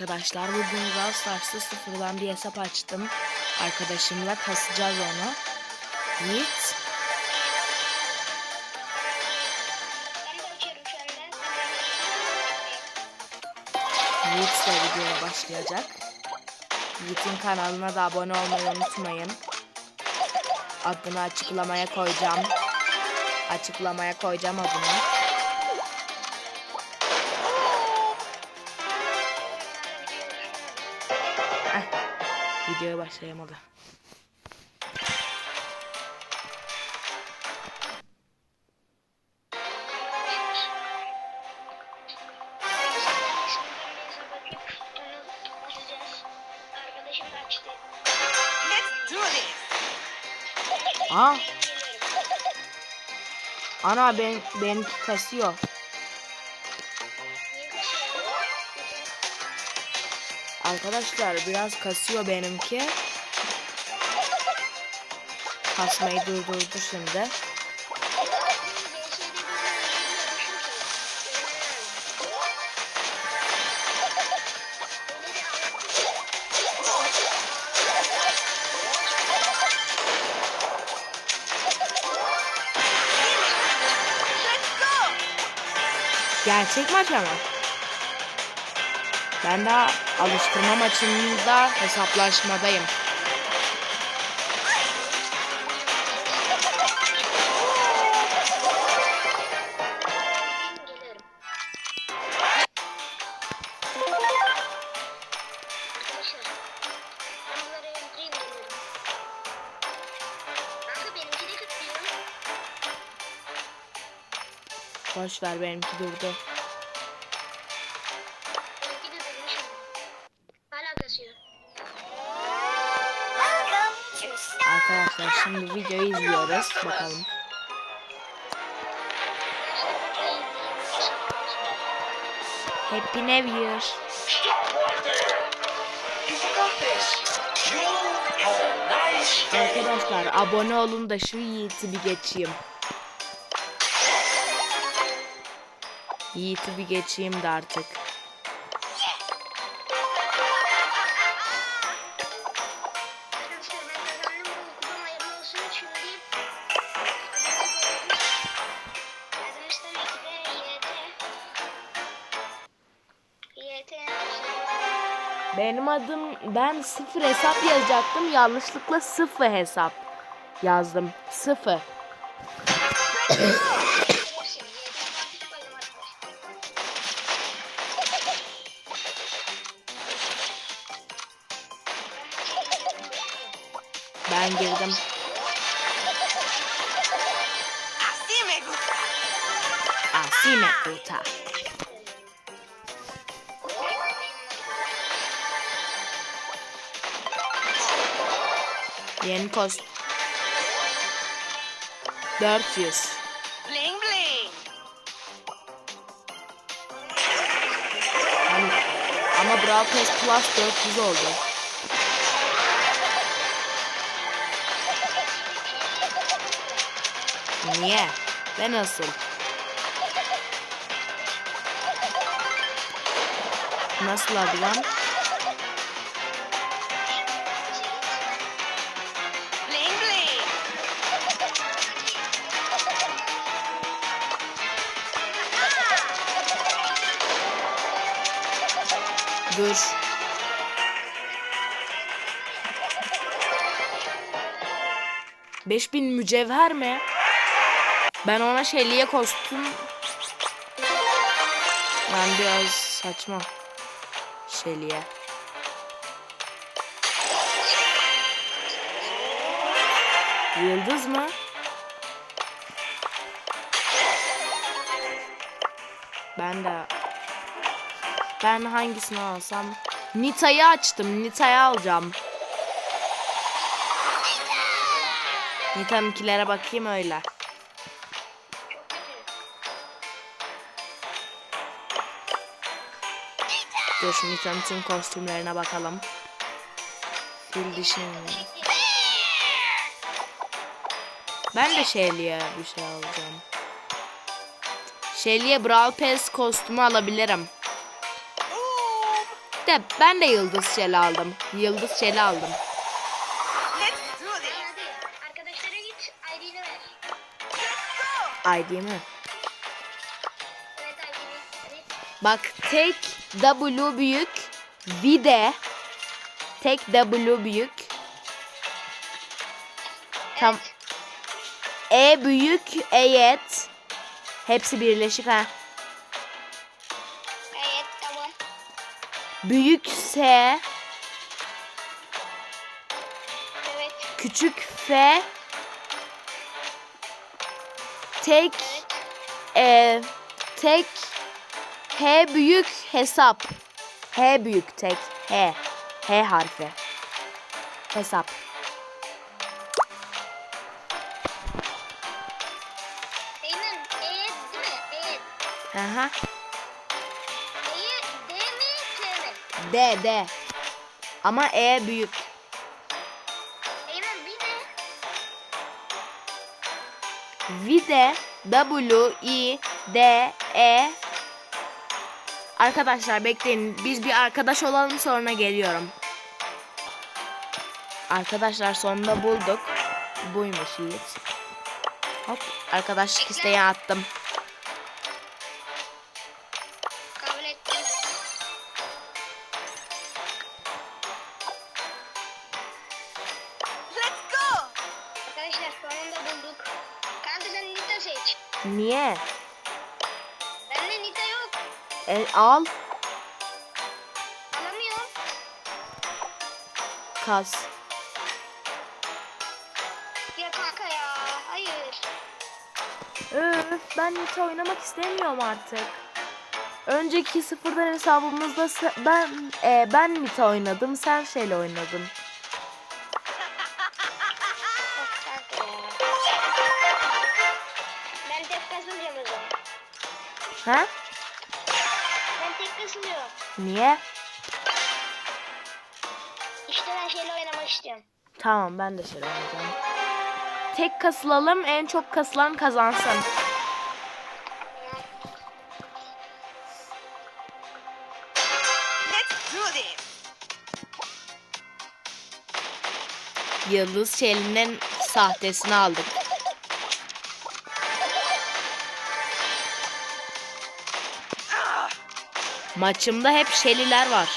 arkadaşlar. Bugün Brawl sıfırdan bir hesap açtım. Arkadaşımla kasacağız onu. Yiğit. Yiğit de videoya başlayacak. Yiğit'in kanalına da abone olmayı unutmayın. Adını açıklamaya koyacağım. Açıklamaya koyacağım adını. Videoya başlayamadı. Aa, ana ben benimki kasıyor. Arkadaşlar biraz kasıyor benimki. Kasmayı durdurdu şimdi. Gerçek maç ama. Ben daha alıştırma maçında hesaplaşmadayım. Boş ver benimki durdu. Arkadaşlar şimdi videoyu izliyoruz. Bakalım. Happy New Year. Arkadaşlar abone olun da şu Yiğit'i bir geçeyim. Yiğit'i bir geçeyim de artık. Benim adım ben sıfır hesap yazacaktım. Yanlışlıkla sıfır hesap yazdım. Sıfır. Yeni kost. 400. Bling bling. Hani, ama Brawl Pass Plus 400 oldu. Niye? Ve nasıl? Nasıl adı lan? Dur. Beş bin mücevher mi? Ben ona Shelly'e kostüm... Yani biraz saçma. Shelly'e. Yıldız mı? Ben hangisini alsam? Nita'yı açtım. Nita'yı alacağım. Nita'nınkilere bakayım öyle. Dur Nita'nın tüm kostümlerine bakalım. Fil dişi. Ben de Shelly'e bir şey alacağım. Shelly'e Brawl Pass kostümü alabilirim. Bekle. Ben de yıldız şeli aldım. Yıldız şeli aldım. Let's do Hadi this. hadi. Arkadaşlara git. ID'ni ver. Let's go. ID mi? Evet. Bak tek W büyük. V de tek W büyük. Tam E büyük, evet. Hepsi birleşik ha. Büyük S, Evet. küçük F, tek Evet. e, tek H büyük hesap. H büyük tek H. H harfi. Hesap. Eymen. Evet değil mi? Evet. Aha. D D. Ama E büyük. Vide W I D E Arkadaşlar bekleyin. Biz bir arkadaş olalım sonra geliyorum. Arkadaşlar sonunda bulduk. Buymuş Yiğit. Hop arkadaşlık isteği attım. Al Alamıyorum. kas. Ya kanka ya. Hayır. Öf ben Nita oynamak istemiyorum artık. Önceki sıfırdan hesabımızda ben e, ben Nita oynadım, sen şeyle oynadın. Kasılıyorum. Niye? İşte ben şeyle oynamak istiyorum. Tamam ben de şey oynayacağım. Tek kasılalım en çok kasılan kazansın. Let's do this. Yıldız Şeli'nin sahtesini aldık. Maçımda hep Şeliler var.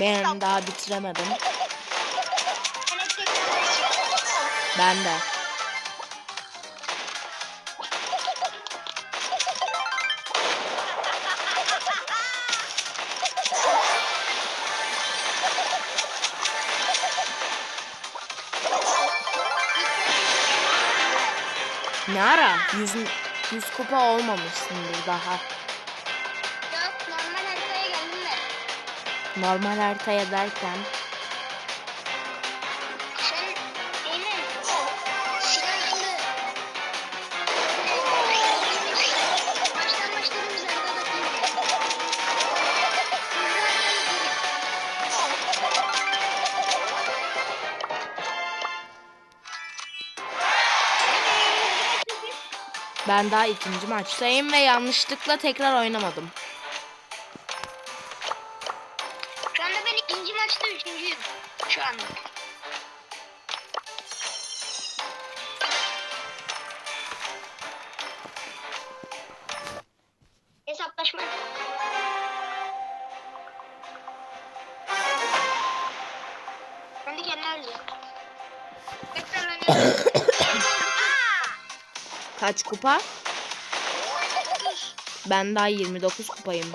Ben. Daha bitiremedim. Ben de. Ne ara? 100, 100 kupa olmamışsındır daha. Yok normal haritaya geldim ben. Normal haritaya derken. Ben daha ikinci maçtayım ve yanlışlıkla tekrar oynamadım. Kaç kupa? Ben daha 29 kupayım.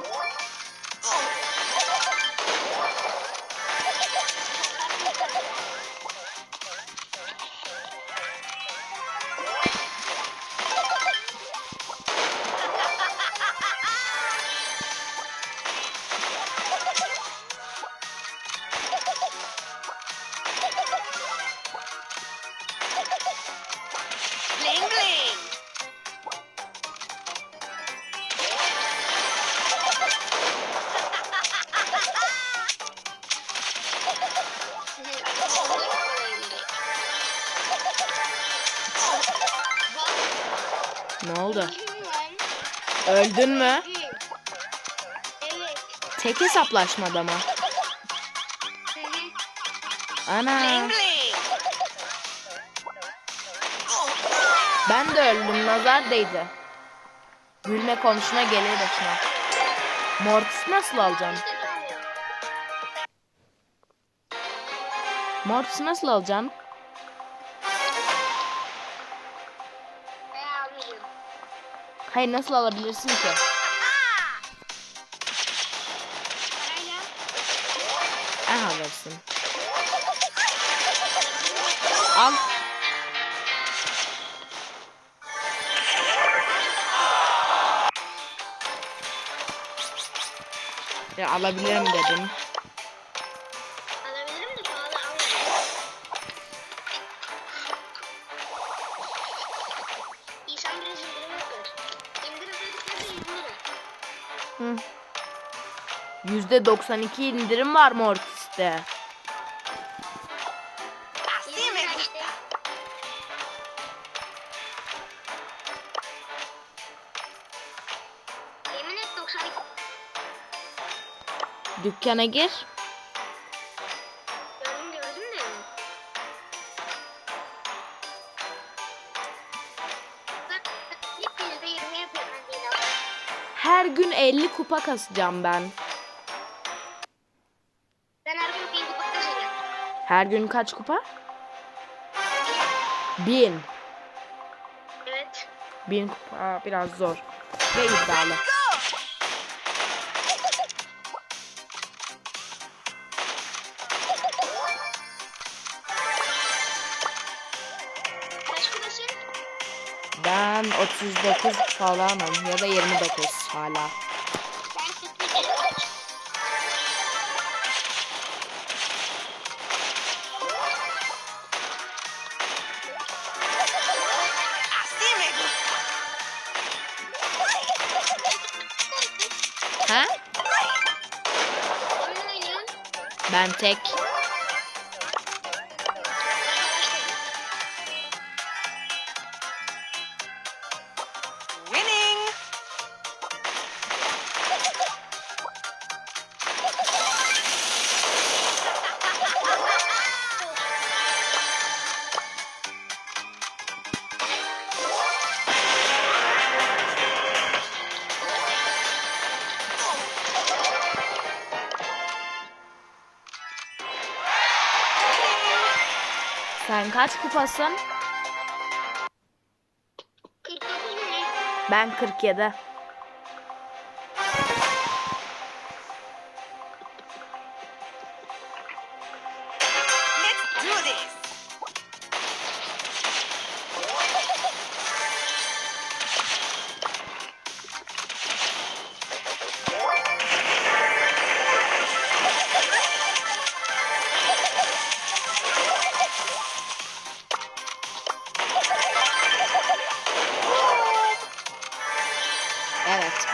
Öldün mü? Evet. Tek hesaplaşmada mı? Ana. Ben de öldüm. Nazar değdi. Gülme komşuna gelir başına. Mortis nasıl alacaksın? Mortis nasıl alacaksın? Hayır nasıl alabilirsin ki? En alırsın. Al. Ya alabilirim dedim. 92 indirim var Mortis'te. Así İndirim me gusta. kaçtı? Yemin et 92. Dükkana gir. Her gün 50 kupa kasacağım. Ben Her gün kaç kupa? 1000. Evet. 1000 kupa biraz zor. Ve iddialı. Ben 39 falanım ya da 29 hala. Ha? Ben tek. Sen kaç kupasın? 49 mu ne? Ben 47.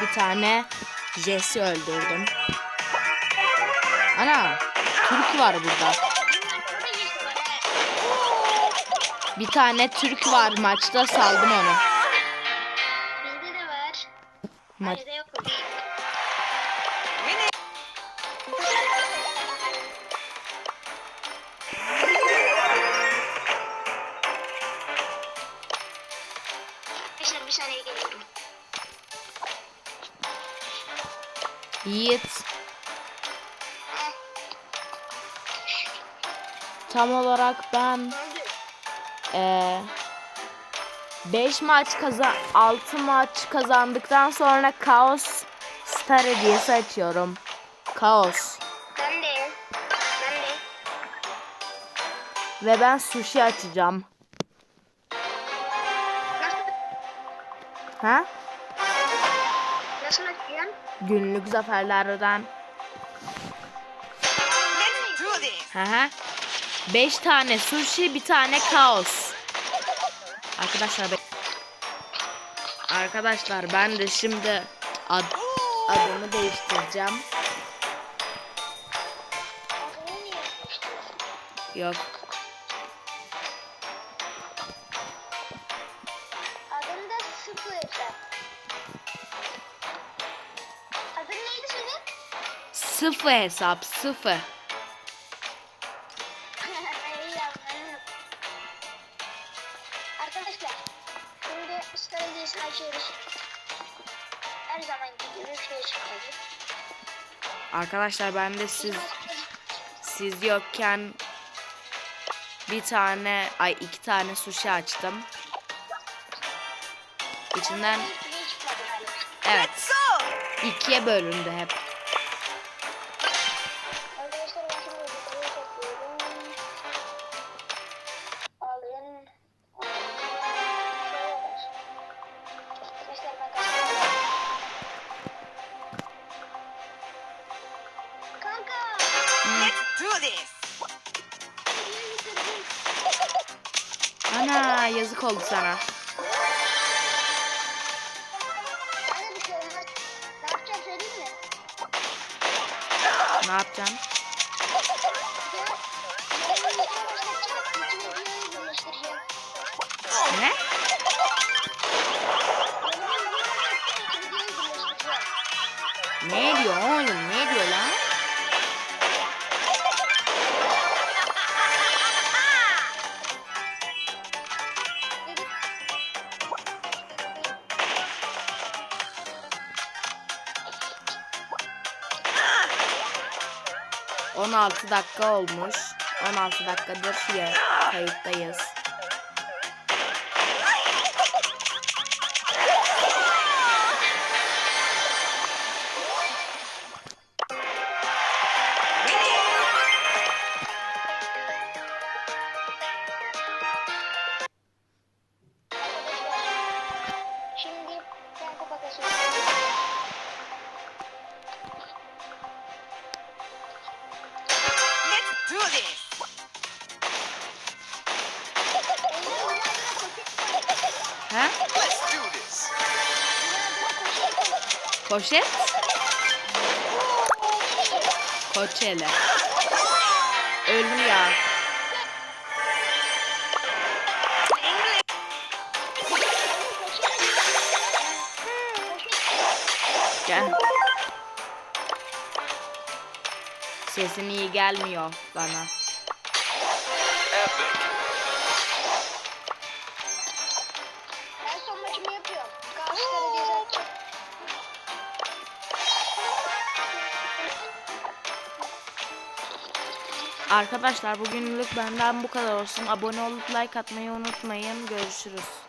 bir tane Jesse öldürdüm. Ana Türk var burada. Bir tane Türk var maçta saldım onu. Bizde de var. Ma- Yiğit tam olarak ben eee 5 maç kazan 6 maç kazandıktan sonra Kaos Star hediyesi açıyorum. Kaos. Ben de. Ben de. Ve ben sushi açacağım. Ha? Günlük zaferlerden. Hı. 5 tane sushi, bir tane kaos. Arkadaşlar be- Arkadaşlar ben de şimdi ad adımı değiştireceğim. Yok. Sıfır hesap sıfır. Arkadaşlar şimdi stratejisini açıyoruz. Her zamanki gibi bir şey. Arkadaşlar ben de siz siz yokken bir tane ay iki tane sushi açtım. İçinden galiba. evet ikiye bölündü hep. Yazık oldu sana. Düşüyorum. Ne yapacağım? Ne. Ne diyor oğlum? Ne diyor lan? 16 dakika olmuş. 16 dakikadır ya kayıttayız. Poşet? Koçele. Ölüm ya. Gel. Sesin iyi gelmiyor bana. Ben Arkadaşlar bugünlük benden bu kadar olsun. Abone olup like atmayı unutmayın. Görüşürüz.